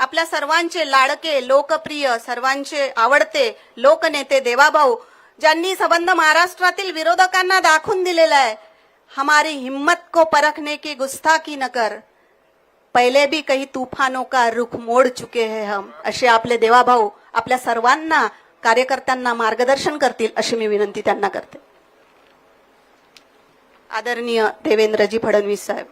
आपल्या सर्वांचे लाडके लोकप्रिय सर्वांचे आवडते लोकनेते देवाभाऊ ज्यांनी संबंध महाराष्ट्रातील विरोधकांना दाखवून दिलेला आहे. हमारी हिम्मत को परखने की गुस्ताखी न कर. पहिले भी काही तुफानो का रुख मोड चुके हैं हम असे आपले देवाभाऊ आपल्या सर्वांना कार्यकर्त्यांना मार्गदर्शन करतील अशी मी विनंती त्यांना करते. आदरणीय देवेंद्रजी फडणवीस साहेब.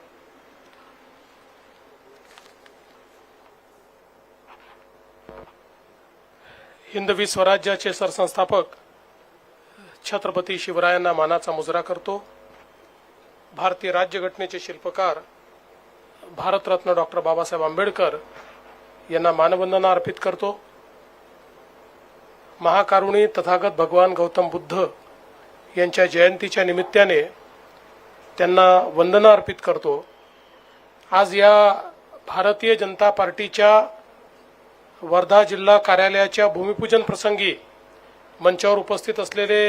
हिंदवी स्वराज्याचे सरसंस्थापक छत्रपती शिवरायांना मानाचा मुजरा करतो. भारतीय राज्यघटनेचे शिल्पकार भारतरत्न डॉक्टर बाबासाहेब आंबेडकर यांना मानवंदना अर्पित करतो. महाकारुणी तथागत भगवान गौतम बुद्ध यांच्या जयंतीच्या निमित्ताने त्यांना वंदना अर्पित करतो. आज या भारतीय जनता पार्टीच्या वर्धा जिल्हा कार्यालयाच्या भूमिपूजन प्रसंगी मंचावर उपस्थित असलेले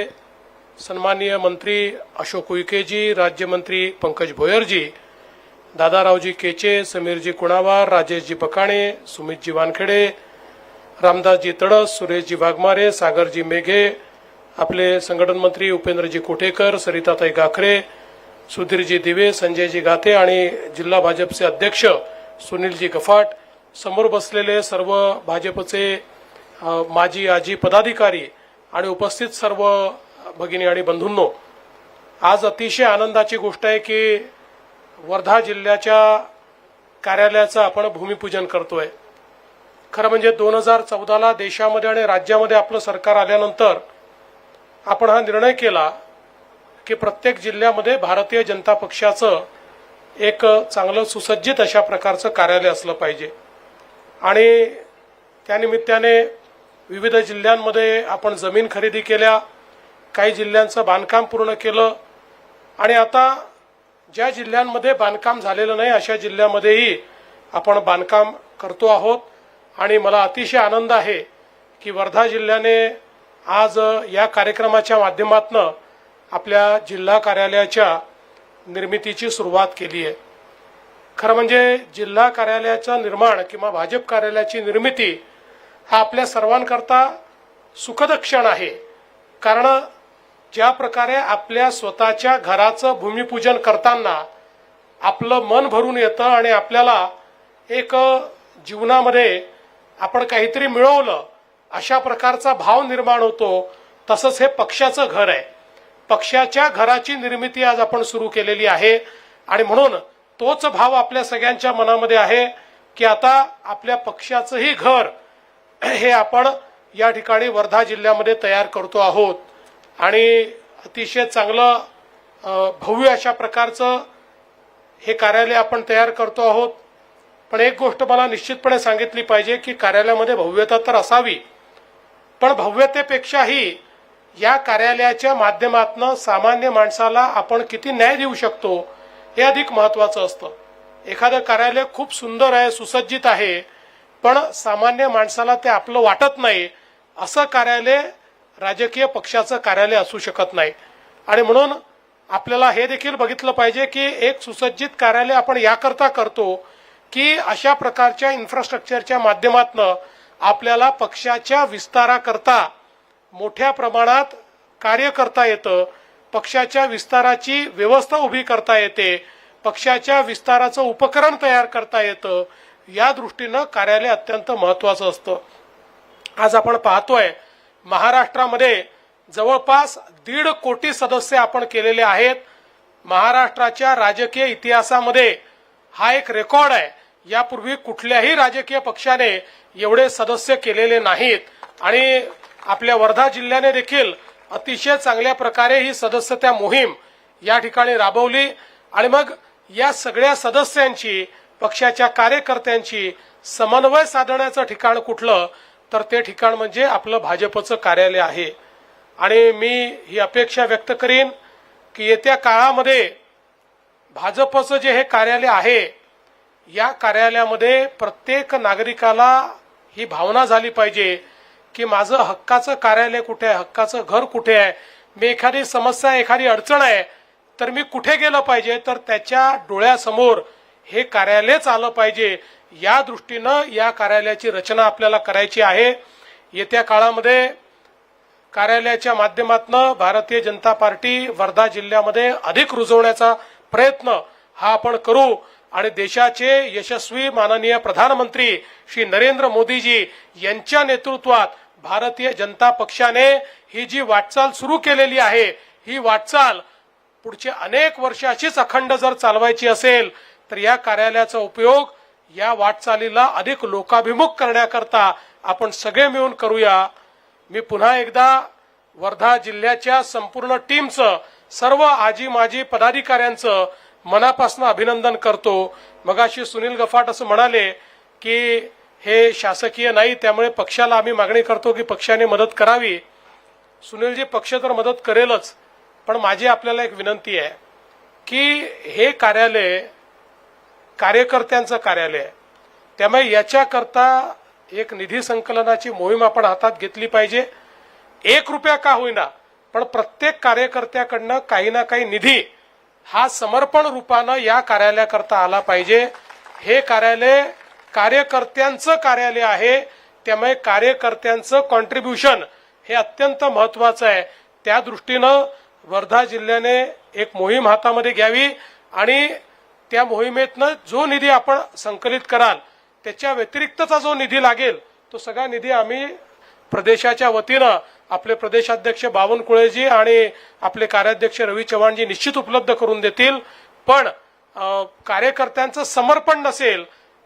सन्माननीय मंत्री अशोक उईकेजी राज्यमंत्री पंकज भोयरजी दादारावजी केचे समीरजी कुणावार राजेशजी बकाणे सुमितजी वानखेडे रामदासजी तडस सुरेशजी वाघमारे सागरजी मेघे आपले संघटन मंत्री उपेंद्रजी कोठेकर सरिताताई गाखरे सुधीरजी दिवे संजयजी गाते आणि जिल्हा भाजपचे अध्यक्ष सुनीलजी गफाट समोर बसलेले सर्व भाजपचे माजी आजी पदाधिकारी आणि उपस्थित सर्व भगिनी आणि बंधूंनो आज अतिशय आनंदाची गोष्ट आहे की वर्धा जिल्ह्याच्या कार्यालयाचं आपण भूमिपूजन करतोय. खरं म्हणजे दोन हजार चौदाला देशामध्ये आणि राज्यामध्ये आपलं सरकार आल्यानंतर आपण हा निर्णय केला की प्रत्येक जिल्ह्यामध्ये भारतीय जनता पक्षाचं एक चांगलं सुसज्जित अशा प्रकारचं कार्यालय असलं पाहिजे. आणि त्यानिमित्ताने विविध जिल्ह्यांमध्ये आपण जमीन खरेदी केल्या काही जिल्ह्यांचं बांधकाम पूर्ण केलं. आणि आता ज्या जिल्ह्यांमध्ये बांधकाम झालेलं नाही अशा जिल्ह्यामध्येही आपण बांधकाम करतो आहोत. आणि मला अतिशय आनंद आहे की वर्धा जिल्ह्याने आज या कार्यक्रमाच्या माध्यमातून आपल्या जिल्हा कार्यालयाच्या निर्मितीची सुरुवात केली आहे. खरं म्हणजे जिल्हा कार्यालयाचं निर्माण किंवा भाजप कार्यालयाची निर्मिती हा आपल्या सर्वांकरता सुखद क्षण आहे. कारण ज्या प्रकारे आपल्या स्वतःच्या घराचं भूमिपूजन करताना आपलं मन भरून येतं आणि आपल्याला एक जीवनामध्ये आपण काहीतरी मिळवलं अशा प्रकारचा भाव निर्माण होतो. तसंच हे पक्षाचं घर आहे. पक्षाच्या घराची निर्मिती आज आपण सुरू केलेली आहे. आणि म्हणून तोच भाव आपल्या सगळ्यांच्या मनामध्ये आहे की आता आपल्या पक्षाचंही घर हे आपण या ठिकाणी वर्धा जिल्ह्यामध्ये तयार करतो आहोत. आणि अतिशय चांगलं भव्य अशा प्रकारचं हे कार्यालय आपण तयार करतो आहोत. पण एक गोष्ट मला निश्चितपणे सांगितली पाहिजे की कार्यालयामध्ये भव्यता तर असावी पण भव्यतेपेक्षाही या कार्यालयाच्या माध्यमातून सामान्य माणसाला आपण किती न्याय देऊ शकतो हे अधिक महत्वाचं असतं. एखादं कार्यालय खूप सुंदर आहे सुसज्जित आहे पण सामान्य माणसाला ते आपलं वाटत नाही. असं कार्यालय राजकीय पक्षाचं कार्यालय असू शकत नाही. आणि म्हणून आपल्याला हे देखील बघितलं पाहिजे की एक सुसज्जित कार्यालय आपण याकरता करतो की अशा प्रकारच्या इन्फ्रास्ट्रक्चरच्या माध्यमातून आपल्याला पक्षाच्या विस्ताराकरता मोठ्या प्रमाणात कार्य करता येतं. पक्षाच्या विस्ताराची व्यवस्था उभी करता येते पक्षाच्या विस्ताराचं उपकरण तयार करता येतं या दृष्टीनं कार्यालय अत्यंत महत्वाचं असतं. आज आपण पाहतोय महाराष्ट्रामध्ये जवळपास दीड कोटी सदस्य आपण केलेले आहेत. महाराष्ट्राच्या राजकीय इतिहासामध्ये हा एक रेकॉर्ड आहे. यापूर्वी कुठल्याही राजकीय पक्षाने एवढे सदस्य केलेले नाहीत. आणि आपल्या वर्धा जिल्ह्याने देखील अतिशय चांगल्या प्रकारे ही सदस्यता मोहीम या ठिकाणी राबवली आणि मग या सगळ्या सदस्यांची पक्षाच्या कार्यकर्त्यांची समन्वय साधण्याचं ठिकाण कुठलं तर ते ठिकाण म्हणजे आपलं भाजपचं कार्यालय आहे. आणि मी ही अपेक्षा व्यक्त करीन की येत्या काळामध्ये भाजपचं जे हे कार्यालय आहे या कार्यालयामध्ये प्रत्येक नागरिकाला ही भावना झाली पाहिजे की माझं हक्काचं कार्यालय कुठे आहे? हक्काचं घर कुठे आहे? मी एखादी समस्या एखादी अडचण आहे तर मी कुठे गेलं पाहिजे? तर त्याच्या डोळ्यासमोर हे कार्यालयच आलं पाहिजे. या दृष्टीनं या कार्यालयाची रचना आपल्याला करायची आहे. येत्या काळामध्ये कार्यालयाच्या माध्यमातून भारतीय जनता पार्टी वर्धा जिल्ह्यामध्ये अधिक रुजवण्याचा प्रयत्न हा आपण करू. आणि देशाचे यशस्वी माननीय प्रधानमंत्री श्री नरेंद्र मोदीजी यांच्या नेतृत्वात भारतीय जनता पक्षाने ही जी वाटचाल सुरू केलेली आहे ही वाटचाल पुढचे अनेक वर्षाचीच अखंड जर चालवायची असेल तर या कार्यालयाचा उपयोग या वाटचालीला अधिक लोकाभिमुख करण्याकरता आपण सगळे मिळून करूया. मी पुन्हा एकदा वर्धा जिल्ह्याच्या संपूर्ण टीमचं सर्व आजी माजी पदाधिकाऱ्यांचं मनापासून अभिनंदन करतो. मगाशी सुनील गफाट असं म्हणाले की हे शासकीय नाही त्यामुळे पक्षाला आम्ही मागणी करतो की पक्षाने मदत करावी. सुनीलजी पक्ष तर मदत करेलच पण माझी आपल्याला एक विनंती आहे की हे कार्यालय कार्यकर्त्यांचं कार्यालय आहे त्यामुळे याच्याकरता एक निधी संकलनाची मोहीम आपण हातात घेतली पाहिजे. एक रुपया का होईना पण प्रत्येक कार्यकर्त्याकडनं काही ना काही निधी हा समर्पण रूपानं या कार्यालयाकरता आला पाहिजे. हे कार्यालय कार्यकर्त्यांचं कार्यालय आहे. त्यामुळे कार्यकर्त्यांचं कॉन्ट्रीब्युशन हे अत्यंत महत्वाचं आहे. त्या दृष्टीनं वर्धा जिल्ह्याने एक मोहीम हातामध्ये घ्यावी आणि त्या मोहिमेतनं जो निधी आपण संकलित कराल त्याच्या व्यतिरिक्तचा जो निधी लागेल तो सगळा निधी आम्ही प्रदेशाच्या वतीनं आपले प्रदेशाध्यक्ष बावनकुळेजी आणि आपले कार्याध्यक्ष रवी चव्हाणजी निश्चित उपलब्ध करून देतील. पण कार्यकर्त्यांचं समर्पण नसेल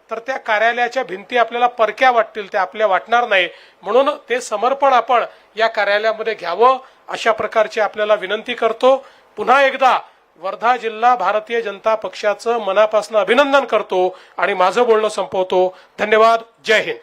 तर त्या कार्यालयाच्या भिंती आपल्याला परक्या वाटतील त्या आपल्या वाटणार नाही. म्हणून ते समर्पण आपण या कार्यालयामध्ये घ्यावं अशा प्रकारची आपल्याला विनंती करतो. पुन्हा एकदा वर्धा जिल्हा भारतीय जनता पक्षाचं मनापासून अभिनंदन करतो आणि माझं बोलणं संपवतो. धन्यवाद. जय हिंद.